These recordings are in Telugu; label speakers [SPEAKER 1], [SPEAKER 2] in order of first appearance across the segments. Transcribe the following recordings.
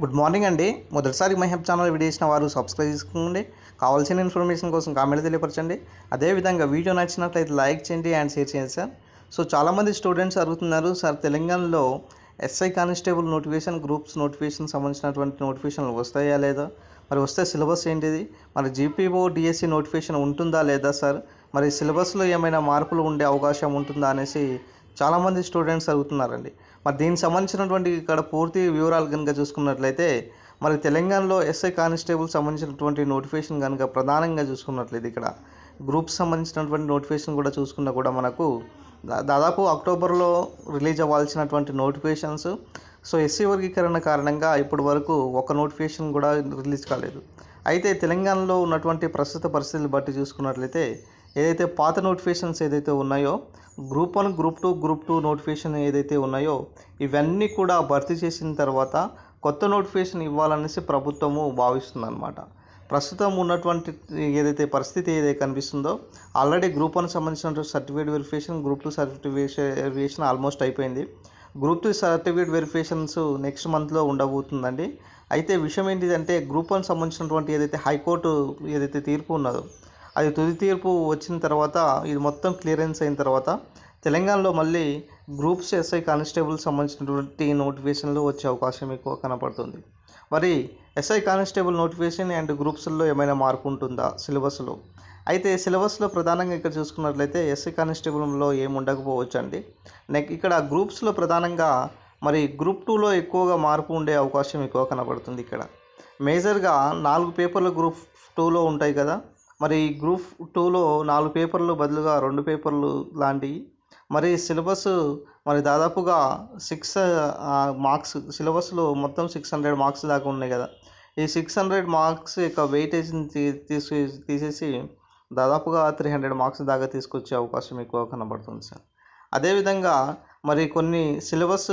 [SPEAKER 1] గుడ్ మార్నింగ్ అండి. మొదటిసారి మహబ్ ఛానల్ వీడియో చేసిన వారు సబ్స్క్రైబ్ చేసుకోండి. కావాల్సిన ఇన్ఫర్మేషన్ కోసం కామెంట్ తెలియపరచండి. అదేవిధంగా వీడియో నచ్చినట్లయితే లైక్ చేయండి అండ్ షేర్ చేయండి సార్. సో చాలామంది స్టూడెంట్స్ అడుగుతున్నారు సార్ తెలంగాణలో SI constable notification groups notification సంబంధించినటువంటి నోటిఫికేషన్లు వస్తాయా లేదా? మరి వస్తే సిలబస్ ఏంటిది? మరి జీపీఓ డిఎస్సి నోటిఫికేషన్ ఉంటుందా లేదా సార్? మరి సిలబస్లో ఏమైనా మార్పులు ఉండే అవకాశం ఉంటుందా? అనేసి చాలామంది స్టూడెంట్స్ అడుగుతున్నారండి. మరి దీనికి సంబంధించినటువంటి ఇక్కడ పూర్తి వివరాలు కనుక చూసుకున్నట్లయితే మరి తెలంగాణలో ఎస్ఐ కానిస్టేబుల్ సంబంధించినటువంటి నోటిఫికేషన్ కనుక ప్రధానంగా చూసుకున్నట్లయితే ఇక్కడ గ్రూప్ సంబంధించినటువంటి నోటిఫికేషన్ కూడా చూసుకున్నా కూడా మనకు దాదాపు అక్టోబర్లో రిలీజ్ అవ్వాల్సినటువంటి నోటిఫికేషన్స్ సో ఎస్సీ వర్గీకరణ కారణంగా ఇప్పటి వరకు ఒక నోటిఫికేషన్ కూడా రిలీజ్ కాలేదు. అయితే తెలంగాణలో ఉన్నటువంటి ప్రస్తుత పరిస్థితులు బట్టి చూసుకున్నట్లయితే ఏదైతే పాత నోటిఫికేషన్స్ ఏదైతే ఉన్నాయో group one group two group two notification ఏదైతే ఉన్నాయో ఇవన్నీ కూడా భర్తీ చేసిన తర్వాత కొత్త నోటిఫికేషన్ ఇవ్వాలనేసి ప్రభుత్వము భావిస్తుందన్నమాట. ప్రస్తుతం ఉన్నటువంటి ఏదైతే పరిస్థితి ఏదైతే కనిపిస్తుందో ఆల్రెడీ గ్రూప్ వన్ సంబంధించిన certificate verification group two certification verification almost అయిపోయింది. Group two certificate verifications next మంత్లో ఉండబోతుందండి. అయితే విషయం ఏంటిదంటే గ్రూప్ వన్ సంబంధించినటువంటి ఏదైతే హైకోర్టు ఏదైతే తీర్పు ఉన్నదో అది తుది తీర్పు వచ్చిన తర్వాత ఇది మొత్తం క్లియరెన్స్ అయిన తర్వాత తెలంగాణలో మళ్ళీ గ్రూప్స్ ఎస్ఐ కానిస్టేబుల్ సంబంధించినటువంటి నోటిఫికేషన్లు వచ్చే అవకాశం ఎక్కువ కనపడుతుంది. మరి ఎస్ఐ కానిస్టేబుల్ నోటిఫికేషన్ అండ్ గ్రూప్స్లో ఏమైనా మార్పు ఉంటుందా సిలబస్లో? అయితే సిలబస్లో ప్రధానంగా ఇక్కడ చూసుకున్నట్లయితే ఎస్ఐ కానిస్టేబుల్లో ఏమి ఉండకపోవచ్చు అండి నెక్ ఇక్కడ గ్రూప్స్లో ప్రధానంగా మరి గ్రూప్ టూలో ఎక్కువగా మార్పు ఉండే అవకాశం ఎక్కువ కనబడుతుంది ఇక్కడ. మేజర్గా నాలుగు పేపర్లు గ్రూప్ టూలో ఉంటాయి కదా మరి గ్రూప్ టూలో నాలుగు పేపర్లు బదులుగా రెండు పేపర్లు లాంటివి మరి సిలబస్ మరి దాదాపుగా సిక్స్ మార్క్స్ సిలబస్లో మొత్తం సిక్స్ హండ్రెడ్ మార్క్స్ దాకా ఉన్నాయి కదా. ఈ సిక్స్ హండ్రెడ్ మార్క్స్ యొక్క వెయిటేజ్ని తీ తీసి తీసేసి దాదాపుగా త్రీ హండ్రెడ్ మార్క్స్ దాకా తీసుకొచ్చే అవకాశం ఎక్కువ కనబడుతుంది సార్. అదేవిధంగా మరి కొన్ని సిలబస్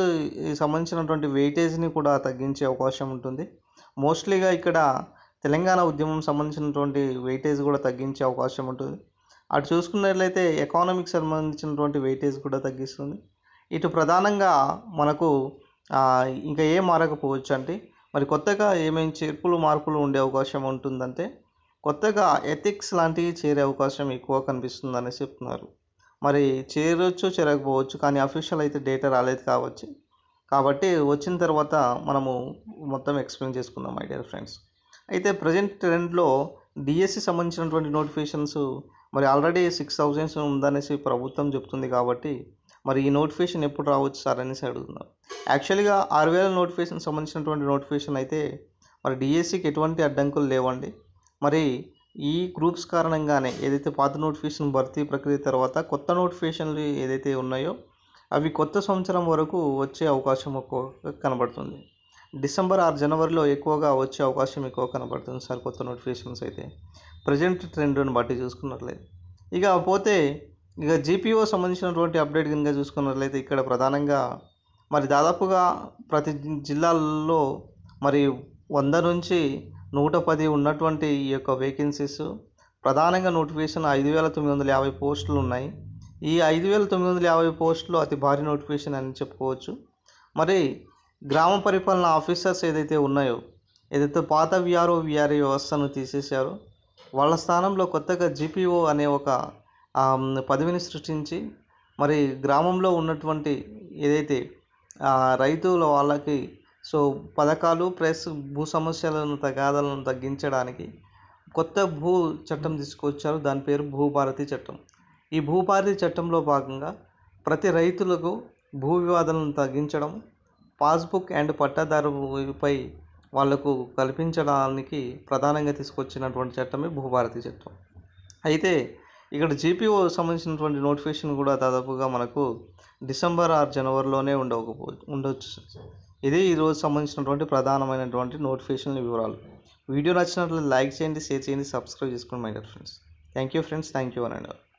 [SPEAKER 1] సంబంధించినటువంటి వెయిటేజ్ని కూడా తగ్గించే అవకాశం ఉంటుంది. మోస్ట్లీగా ఇక్కడ తెలంగాణ ఉద్యమం సంబంధించినటువంటి వెయిటేజ్ కూడా తగ్గించే అవకాశం ఉంటుంది. అటు చూసుకున్నట్లయితే ఎకానమిక్స్ సంబంధించినటువంటి వెయిటేజ్ కూడా తగ్గిస్తుంది. ఇటు ప్రధానంగా మనకు ఇంకా ఏం మారకపోవచ్చు అంటే మరి కొత్తగా ఏమేమి చేర్పులు మార్పులు ఉండే అవకాశం ఉంటుందంటే కొత్తగా ఎథిక్స్ లాంటివి చేరే అవకాశం ఎక్కువ కనిపిస్తుంది అనేసి చెప్తున్నారు. మరి చేరొచ్చు చేరకపోవచ్చు కానీ అఫీషియల్ అయితే డేటా రాలేదు కావచ్చు. కాబట్టి వచ్చిన తర్వాత మనము మొత్తం ఎక్స్ప్లెయిన్ చేసుకుందాం మై డియర్ ఫ్రెండ్స్ అయితే ప్రజెంట్ ట్రెండ్లో డిఎస్సి సంబంధించినటువంటి నోటిఫికేషన్స్ మరి ఆల్రెడీ సిక్స్ థౌజండ్స్ ఉందనేసి ప్రభుత్వం చెప్తుంది కాబట్టి మరి ఈ నోటిఫికేషన్ ఎప్పుడు రావచ్చు సార్ అనేసి అడుగుతున్నారు. యాక్చువల్గా ఆరు వేల నోటిఫికేషన్ సంబంధించినటువంటి నోటిఫికేషన్ అయితే మరి డిఎస్సికి ఎటువంటి అడ్డంకులు లేవండి. మరి ఈ గ్రూప్స్ కారణంగానే ఏదైతే పాత నోటిఫికేషన్ భర్తీ ప్రక్రియ తర్వాత కొత్త నోటిఫికేషన్లు ఏదైతే ఉన్నాయో అవి కొత్త సంవత్సరం వరకు వచ్చే అవకాశం ఎక్కువ కనబడుతుంది. డిసెంబర్ ఆరు జనవరిలో ఎక్కువగా వచ్చే అవకాశం ఎక్కువ కనబడుతుంది సార్ కొత్త నోటిఫికేషన్స్ అయితే. ప్రజెంట్ ట్రెండ్ని బట్టి చూసుకున్నట్లయితే. ఇక పోతే ఇక జీపీఓ సంబంధించినటువంటి అప్డేట్ కనుక చూసుకున్నట్లయితే ఇక్కడ ప్రధానంగా మరి దాదాపుగా ప్రతి జిల్లాల్లో మరి వంద నుంచి నూట పది ఉన్నటువంటి ఈ యొక్క వేకెన్సీస్ ప్రధానంగా నోటిఫికేషన్ ఐదు వేల తొమ్మిది వందల యాభై పోస్టులు ఉన్నాయి. ఈ ఐదు వేల తొమ్మిది వందల యాభై పోస్టులు అతి భారీ నోటిఫికేషన్ అని చెప్పుకోవచ్చు. మరి గ్రామ పరిపాలన ఆఫీసర్స్ ఏదైతే ఉన్నాయో ఏదైతే పాత విఆర్ఓ విఆర్ఏ వ్యవస్థను తీసేశారో వాళ్ళ స్థానంలో కొత్తగా జీపీఓ అనే ఒక పదవిని సృష్టించి మరి గ్రామంలో ఉన్నటువంటి ఏదైతే రైతుల వాళ్ళకి సో పథకాలు ప్లస్ భూ సమస్యలను తగాదాలను తగ్గించడానికి కొత్త భూ చట్టం తీసుకొచ్చారు. దాని పేరు భూభారతి చట్టం. ఈ భూభారతి చట్టంలో భాగంగా ప్రతి రైతులకు భూ వివాదాలను తగ్గించడం పాస్బుక్ అండ్ పట్టాదారుపై వాళ్ళకు కల్పించడానికి ప్రధానంగా తీసుకొచ్చినటువంటి చట్టమే భూభారతి చట్టం. అయితే ఇక్కడ జీపీఓ సంబంధించినటువంటి నోటిఫికేషన్ కూడా దాదాపుగా మనకు డిసెంబర్ ఆరు జనవరిలోనే ఉండకపో ఉండొచ్చు. ఇది ఈరోజు సంబంధించినటువంటి ప్రధానమైనటువంటి నోటిఫికేషన్ వివరాలు. వీడియో నచ్చినట్లు లైక్ చేయండి షేర్ చేయండి సబ్స్క్రైబ్ చేసుకోండి my dear friends. Thank you friends thank you and